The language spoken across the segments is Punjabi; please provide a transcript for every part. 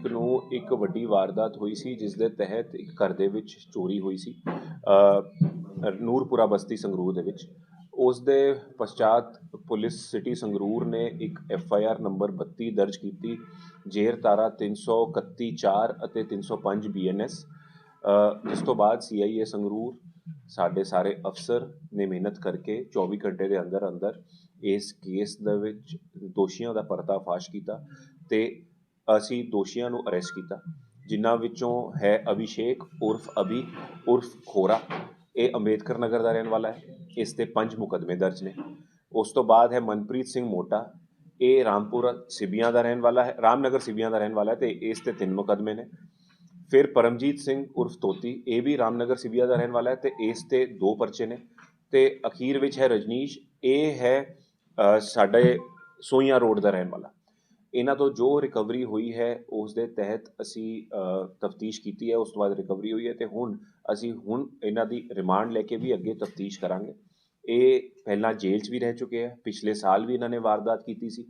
ਤਰੀਕ ਨੂੰ ਇੱਕ ਵੱਡੀ ਵਾਰਦਾਤ ਹੋਈ ਸੀ, ਜਿਸ ਦੇ ਤਹਿਤ ਇੱਕ ਘਰ ਦੇ ਵਿੱਚ ਚੋਰੀ ਹੋਈ ਸੀ ਨੂਰਪੁਰਾ ਬਸਤੀ ਸੰਗਰੂਰ ਦੇ ਵਿੱਚ। ਉਸ ਦੇ ਪਛਾਤ ਪੁਲਿਸ ਸਿਟੀ ਸੰਗਰੂਰ ਨੇ ਇੱਕ ਐਫ ਆਈ ਆਰ ਨੰਬਰ 32 ਦਰਜ ਕੀਤੀ ਜੇਰ ਤਾਰਾ 331 4 ਅਤੇ 305 ਬੀ ਐਨ ਐਸ। ਇਸ ਤੋਂ ਬਾਅਦ ਸੀ ਆਈ ਏ ਸੰਗਰੂਰ ਸਾਡੇ ਸਾਰੇ ਅਫਸਰ ਨੇ ਮਿਹਨਤ ਕਰਕੇ 24 ਘੰਟੇ ਦੇ ਅੰਦਰ ਅੰਦਰ ਇਸ ਕੇਸ ਦੇ ਵਿੱਚ ਦੋਸ਼ੀਆਂ ਦਾ ਪਰਦਾਫਾਸ਼ ਕੀਤਾ ਤੇ ਅਸੀਂ ਦੋਸ਼ੀਆਂ ਨੂੰ ਅਰੈਸਟ ਕੀਤਾ, ਜਿਨ੍ਹਾਂ ਵਿੱਚੋਂ ਹੈ ਅਭਿਸ਼ੇਕ ਉਰਫ ਅਭੀ, ਉਰਫ ਖੋਰਾ। ਇਹ ਅੰਬੇਦਕਰ ਨਗਰ ਦਾ ਰਹਿਣ ਵਾਲਾ ਹੈ। ਇਸ ਤੇ ਪੰਜ ਮੁਕਦਮੇ ਦਰਜ ਨੇ। ਉਸ ਤੋਂ ਬਾਅਦ ਹੈ ਮਨਪ੍ਰੀਤ ਸਿੰਘ ਮੋਟਾ। ਇਹ ਰਾਮਪੁਰ ਸਿਬੀਆਂ ਦਾ ਰਹਿਣ ਵਾਲਾ ਹੈ, ਰਾਮਨਗਰ ਸਿਬੀਆਂ ਦਾ ਰਹਿਣ ਵਾਲਾ ਹੈ ਤੇ ਇਸ ਤੇ ਤਿੰਨ ਮੁਕਦਮੇ ਨੇ। ਫਿਰ ਪਰਮਜੀਤ ਸਿੰਘ ਉਰਫ ਤੋਤੀ, ਇਹ ਵੀ ਰਾਮਨਗਰ ਸਿਬੀਆਂ ਦਾ ਰਹਿਣ ਵਾਲਾ ਹੈ ਤੇ ਇਸ ਤੇ ਦੋ ਪਰਚੇ ਨੇ। ਤੇ ਅਖੀਰ ਵਿੱਚ ਹੈ ਰਜਨੀਸ਼, ਇਹ ਹੈ ਸਾਡੇ ਸੋਈਆਂ ਰੋਡ ਦਾ ਰਹਿਣ ਵਾਲਾ। ਇਹਨਾਂ ਤੋਂ ਜੋ ਰਿਕਵਰੀ ਹੋਈ ਹੈ ਉਸ ਦੇ ਤਹਿਤ ਅਸੀਂ ਤਫਤੀਸ਼ ਕੀਤੀ ਹੈ, ਉਸ ਤੋਂ ਬਾਅਦ ਰਿਕਵਰੀ ਹੋਈ ਹੈ ਤੇ ਹੁਣ ਅਸੀਂ ਹੁਣ ਇਹਨਾਂ ਦੀ ਰਿਮਾਂਡ ਲੈ ਕੇ ਵੀ ਅੱਗੇ ਤਫਤੀਸ਼ ਕਰਾਂਗੇ। ਇਹ ਪਹਿਲਾਂ ਜੇਲ੍ਹ 'ਚ ਵੀ ਰਹਿ ਚੁੱਕੇ ਆ, ਪਿਛਲੇ ਸਾਲ ਵੀ ਇਹਨਾਂ ਨੇ ਵਾਰਦਾਤ ਕੀਤੀ ਸੀ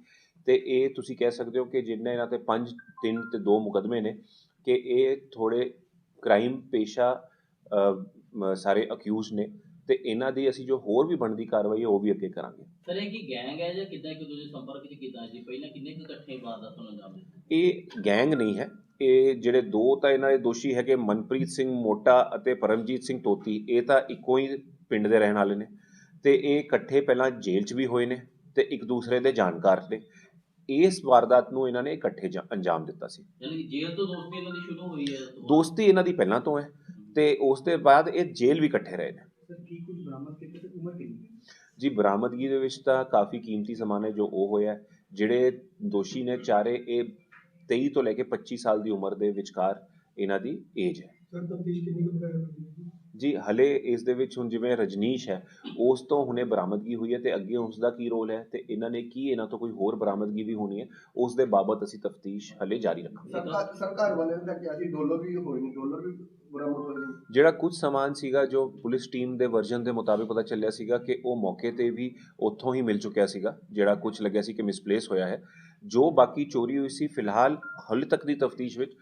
ਤੇ ਇਹ ਤੁਸੀਂ ਕਹਿ ਸਕਦੇ ਹੋ ਕਿ ਜਿੰਨੇ ਇਹਨਾਂ ਤੇ 5 3 ਤੇ 2 ਮੁਕਦਮੇ ਨੇ ਕਿ ਇਹ ਥੋੜੇ ਕ੍ਰਾਈਮ ਪੇਸ਼ਾ ਸਾਰੇ ਅਕਿਊਜ਼ ਨੇ। ਤੇ ਇਹਨਾਂ ਦੀ ਅਸੀਂ ਜੋ ਹੋਰ ਵੀ ਬਣਦੀ ਕਾਰਵਾਈ ਹੈ ਉਹ ਵੀ ਅੱਗੇ ਕਰਾਂਗੇ। ਸਰ ਇਹ ਕੀ ਗੈਂਗ ਹੈ ਜਾਂ ਕਿੱਦਾਂ ਇੱਕ ਦੂਜੇ ਸੰਪਰਕ ਚ ਕਿੱਦਾਂ ਜੀ? ਪਹਿਲਾਂ ਕਿੰਨੇ ਕੁ ਇਕੱਠੇ ਵਾਰਦਾਤ ਨੂੰ ਦਿੱਤੇ? ਇਹ ਗੈਂਗ ਨਹੀਂ ਹੈ। ਇਹ ਜਿਹੜੇ ਦੋ ਤਾਂ ਇਹਨਾਂ ਦੇ ਦੋਸ਼ੀ ਹੈਗੇ ਮਨਪ੍ਰੀਤ ਸਿੰਘ ਮੋਟਾ ਅਤੇ ਪਰਮਜੀਤ ਸਿੰਘ ਤੋਤੀ ਇਹ ਤਾਂ ਇੱਕੋ ਹੀ ਪਿੰਡ ਦੇ ਰਹਿਣ ਵਾਲੇ ਨੇ। ਤੇ ਇਹ ਇਕੱਠੇ ਪਹਿਲਾਂ ਜੇਲ੍ਹ 'ਚ ਵੀ ਹੋਏ ਨੇ ਤੇ ਇੱਕ ਦੂਸਰੇ ਦੇ ਜਾਣਕਾਰ ਨੇ। ਇਸ ਵਾਰਦਾਤ ਨੂੰ ਇਹਨਾਂ ਨੇ ਇਕੱਠੇ ਅੰਜਾਮ ਦਿੱਤਾ ਸੀ। ਯਾਨੀ ਜੇਲ੍ਹ ਤੋਂ ਦੋਸਤੀ ਇਹਨਾਂ ਦੀ ਸ਼ੁਰੂ ਹੋਈ ਹੈ? ਦੋਸਤੀ ਇਹਨਾਂ ਦੀ ਪਹਿਲਾਂ ਤੋਂ ਹੈ ਤੇ ਉਸ ਦੇ ਬਾਅਦ ਇਹ ਜੇਲ੍ਹ ਵੀ ਇਕੱਠੇ ਰਹੇ ਨੇ। ਸਰ ਕੀ ਕੁਝ ਬਰਾਮਦ ਕੀਤੇ ਤੇ ਉਮਰ ਕਿੰਨੀ ਹੈ? ਜੀ ਬਰਾਮਦਗੀ ਦੇ ਵਿੱਚ ਤਾਂ ਕਾਫੀ ਕੀਮਤੀ ਸਮਾਨ ਹੈ ਜੋ ਉਹ ਹੋਇਆ। ਜਿਹੜੇ ਦੋਸ਼ੀ ਨੇ ਚਾਰੇ ਇਹ 23 ਤੋਂ ਲੈ ਕੇ 25 ਸਾਲ ਦੀ ਉਮਰ ਦੇ ਵਿਚਕਾਰ ਇਹਨਾਂ ਦੀ ਏਜ ਹੈ। ਸਰ ਤਫਤੀਸ਼ ਕਿੰਨੀ ਕੁ ਬਕਾਇਆ ਹੋਈ ਜੀ? ਹਲੇ ਇਸ ਦੇ ਵਿੱਚ ਹੁਣ ਜਿਵੇਂ ਰਜਨੀਸ਼ ਹੈ ਉਸ ਤੋਂ ਹੁਣੇ ਬਰਾਮਦਗੀ ਹੋਈ ਹੈ ਤੇ ਅੱਗੇ ਉਸ ਦਾ ਕੀ ਰੋਲ ਹੈ ਤੇ ਇਹਨਾਂ ਨੇ ਕੀ ਇਹਨਾਂ ਤੋਂ ਕੋਈ ਹੋਰ ਬਰਾਮਦਗੀ ਵੀ ਹੋਣੀ ਹੈ ਉਸ ਦੇ ਬਾਬਤ ਅਸੀਂ ਤਫਤੀਸ਼ ਹਲੇ ਜਾਰੀ ਰੱਖਾਂਗੇ। ਸਰਕਾਰ ਸਰਕਾਰ ਵਾਲਿਆਂ ਤਾਂ ਕਿਹਾ ਸੀ ਡਾਲਰ ਵੀ ਹੋਏ ਨੇ ਡਾਲਰ ਵੀ ਜਿਹੜਾ ਕੁਝ ਸਮਾਨ ਸੀਗਾ ਜੋ ਪੁਲਿਸ ਟੀਮ ਦੇ ਵਰਜਨ ਦੇ ਮੁਤਾਬਿਕ ਪਤਾ ਚੱਲਿਆ ਸੀਗਾ ਕਿ ਉਹ ਮੌਕੇ ਤੇ ਵੀ ਉੱਥੋਂ ਹੀ ਮਿਲ ਚੁੱਕਿਆ ਸੀਗਾ, ਜਿਹੜਾ ਕੁਝ ਲੱਗਿਆ ਸੀ ਕਿ ਮਿਸਪਲੇਸ ਹੋਇਆ ਹੈ। ਜੋ ਬਾਕੀ ਚੋਰੀ ਹੋਈ ਸੀ, ਫਿਲਹਾਲ ਹਾਲੇ ਤੱਕ ਦੀ ਤਫਤੀਸ਼ ਵਿੱਚ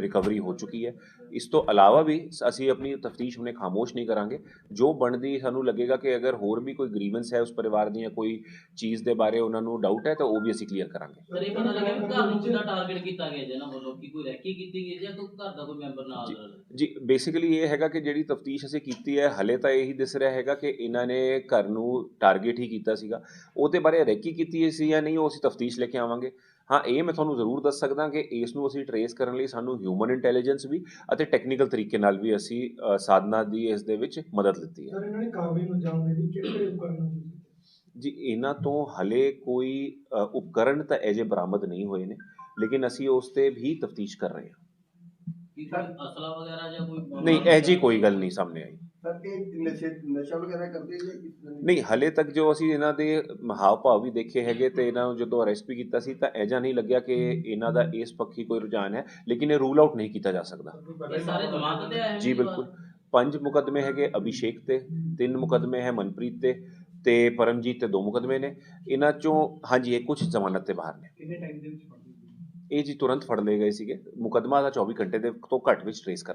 ਰਿਕਵਰੀ ਹੋ ਚੁੱਕੀ ਹੈ। ਇਸ ਤੋਂ ਇਲਾਵਾ ਵੀ ਅਸੀਂ ਆਪਣੀ ਤਫਤੀਸ਼ ਹੁਣੇ ਖਾਮੋਸ਼ ਨਹੀਂ ਕਰਾਂਗੇ। ਜੋ ਬਣਦੀ ਸਾਨੂੰ ਲੱਗੇਗਾ ਕਿ ਅਗਰ ਹੋਰ ਵੀ ਕੋਈ ਗ੍ਰੀਵੈਂਸ ਹੈ ਉਸ ਪਰਿਵਾਰ ਦੀ ਜਾਂ ਕੋਈ ਚੀਜ਼ ਦੇ ਬਾਰੇ ਉਹਨਾਂ ਨੂੰ ਡਾਊਟ ਹੈ ਤਾਂ ਉਹ ਵੀ ਅਸੀਂ ਕਲੀਅਰ ਕਰਾਂਗੇ। ਸਰ ਇਹ ਪਤਾ ਲੱਗਿਆ ਘਰ ਨੂੰ ਕਿੱਦਾਂ ਟਾਰਗੇਟ ਕੀਤਾ ਗਿਆ ਜਿਹਨਾਂ ਵੱਲੋਂ ਕਿ ਕੋਈ ਰੈਕੀ ਕੀਤੀ ਗਈ ਜਾਂ ਕੋਈ ਘਰ ਦਾ ਕੋਈ ਮੈਂਬਰ ਨਾਲ। ਜੀ ਬੇਸਿਕਲੀ ਇਹ ਹੈਗਾ ਕਿ ਜਿਹੜੀ ਤਫਤੀਸ਼ ਅਸੀਂ ਕੀਤੀ ਹੈ ਹਲੇ ਤਾਂ ਇਹੀ ਦਿਸ ਰਿਹਾ ਹੈਗਾ ਕਿ ਇਹਨਾਂ ਨੇ ਘਰ ਨੂੰ ਟਾਰਗੇਟ ਹੀ ਕੀਤਾ ਸੀਗਾ। ਉਹਦੇ ਬਾਰੇ ਰੈਕੀ ਕੀਤੀ ਸੀ ਜਾਂ ਨਹੀਂ ਉਹ ਅਸੀਂ ਤਫਤੀਸ਼ ਲੈ ਕੇ ਆਵਾਂਗੇ। ਹਾਂ ਇਹ ਮੈਂ ਤੁਹਾਨੂੰ ਜ਼ਰੂਰ ਦੱਸ ਸਕਦਾ ਕਿ ਇਸ ਨੂੰ ਅਸੀਂ ਟਰੇਸ ਕਰਨ ਲਈ ਸਾਨੂੰ ਹਿਊਮਨ ਇੰਟੈਲੀਜੈਂਸ ਵੀ ਅਤੇ ਟੈਕਨੀਕਲ ਤਰੀਕੇ ਨਾਲ ਵੀ ਅਸੀਂ ਸਾਧਨਾ ਦੀ ਇਸ ਦੇ ਵਿੱਚ ਮਦਦ ਲਿੱਤੀ ਹੈ। ਸਰ ਇਹਨਾਂ ਨੇ ਨੂੰ ਲਈ ਕਿਹੜੇ ਉਪਕਰਨ ਜੀ ਇਹਨਾਂ ਤੋਂ ਹਲੇ ਕੋਈ ਉਪਕਰਨ ਤਾਂ ਅਜੇ ਬਰਾਮਦ ਨਹੀਂ ਹੋਏ ਨੇ ਲੇਕਿਨ ਅਸੀਂ ਉਸ ਤੇ ਵੀ ਤਫਤੀਸ਼ ਕਰ ਰਹੇ ਹਾਂ। ਕਿ ਕੋਈ ਅਸਲਾ ਵਗੈਰਾ ਜਾਂ ਕੋਈ ਨਹੀਂ ਇਹ ਜੀ ਕੋਈ ਗੱਲ ਨਹੀਂ ਸਾਹਮਣੇ ਆਈ। ਸਰ ਇਹ ਨਸ਼ੇ ਨਸ਼ਾ ਵਗੈਰਾ ਕਰਦੇ ਜਾਂ ਕਿਸ ਤਰ੍ਹਾਂ ਨਹੀਂ ਹਲੇ ਤੱਕ ਜੋ ਅਸੀਂ ਇਹਨਾਂ ਦੇ ਹਾਵ ਭਾਵ ਵੀ ਦੇਖੇ ਹੈਗੇ ਤੇ ਇਹਨਾਂ ਨੂੰ ਜਦੋਂ ਅਰੈਸਟ ਵੀ ਕੀਤਾ ਸੀ ਤਾਂ ਐਜਾ ਨਹੀਂ ਲੱਗਿਆ ਕਿ ਇਹਨਾਂ ਦਾ ਇਸ ਪੱਖੀ ਕੋਈ ਰੁਝਾਨ ਹੈ ਲੇਕਿਨ ਇਹ ਰੂਲ ਆਊਟ ਨਹੀਂ ਕੀਤਾ ਜਾ ਸਕਦਾ। ਇਹ ਸਾਰੇ ਜ਼ਮਾਨਤ ਤੇ ਆਏ ਹੋਏ ਜੀ ਬਿਲਕੁਲ। ਪੰਜ ਮੁਕਦਮੇ ਹੈਗੇ ਅਭਿਸ਼ੇਕ ਤੇ ਤਿੰਨ ਮੁਕਦਮੇ ਹੈ ਮਨਪ੍ਰੀਤ ਤੇ ਤੇ ਪਰਮਜੀਤ ਤੇ ਦੋ ਮੁਕਦਮੇ ਨੇ। ਇਹਨਾਂ ਚੋਂ ਹਾਂਜੀ ਇਹ ਕੁਝ ਜ਼ਮਾਨਤ ਤੇ ਬਾਹਰ ਨੇ। ਕਿੰਨੇ ਟਾਈਮ ਦੇ ਵਿੱਚ ਇਹ ਜੀ ਤੁਰੰਤ ਫੜ ਲਏ ਗਏ ਸੀਗੇ। ਮੁਕਦਮਾ ਦਾ 24 ਘੰਟੇ ਦੇ ਤੋਂ ਘੱਟ ਵਿੱਚ ਟ੍ਰੇਸ ਕਰ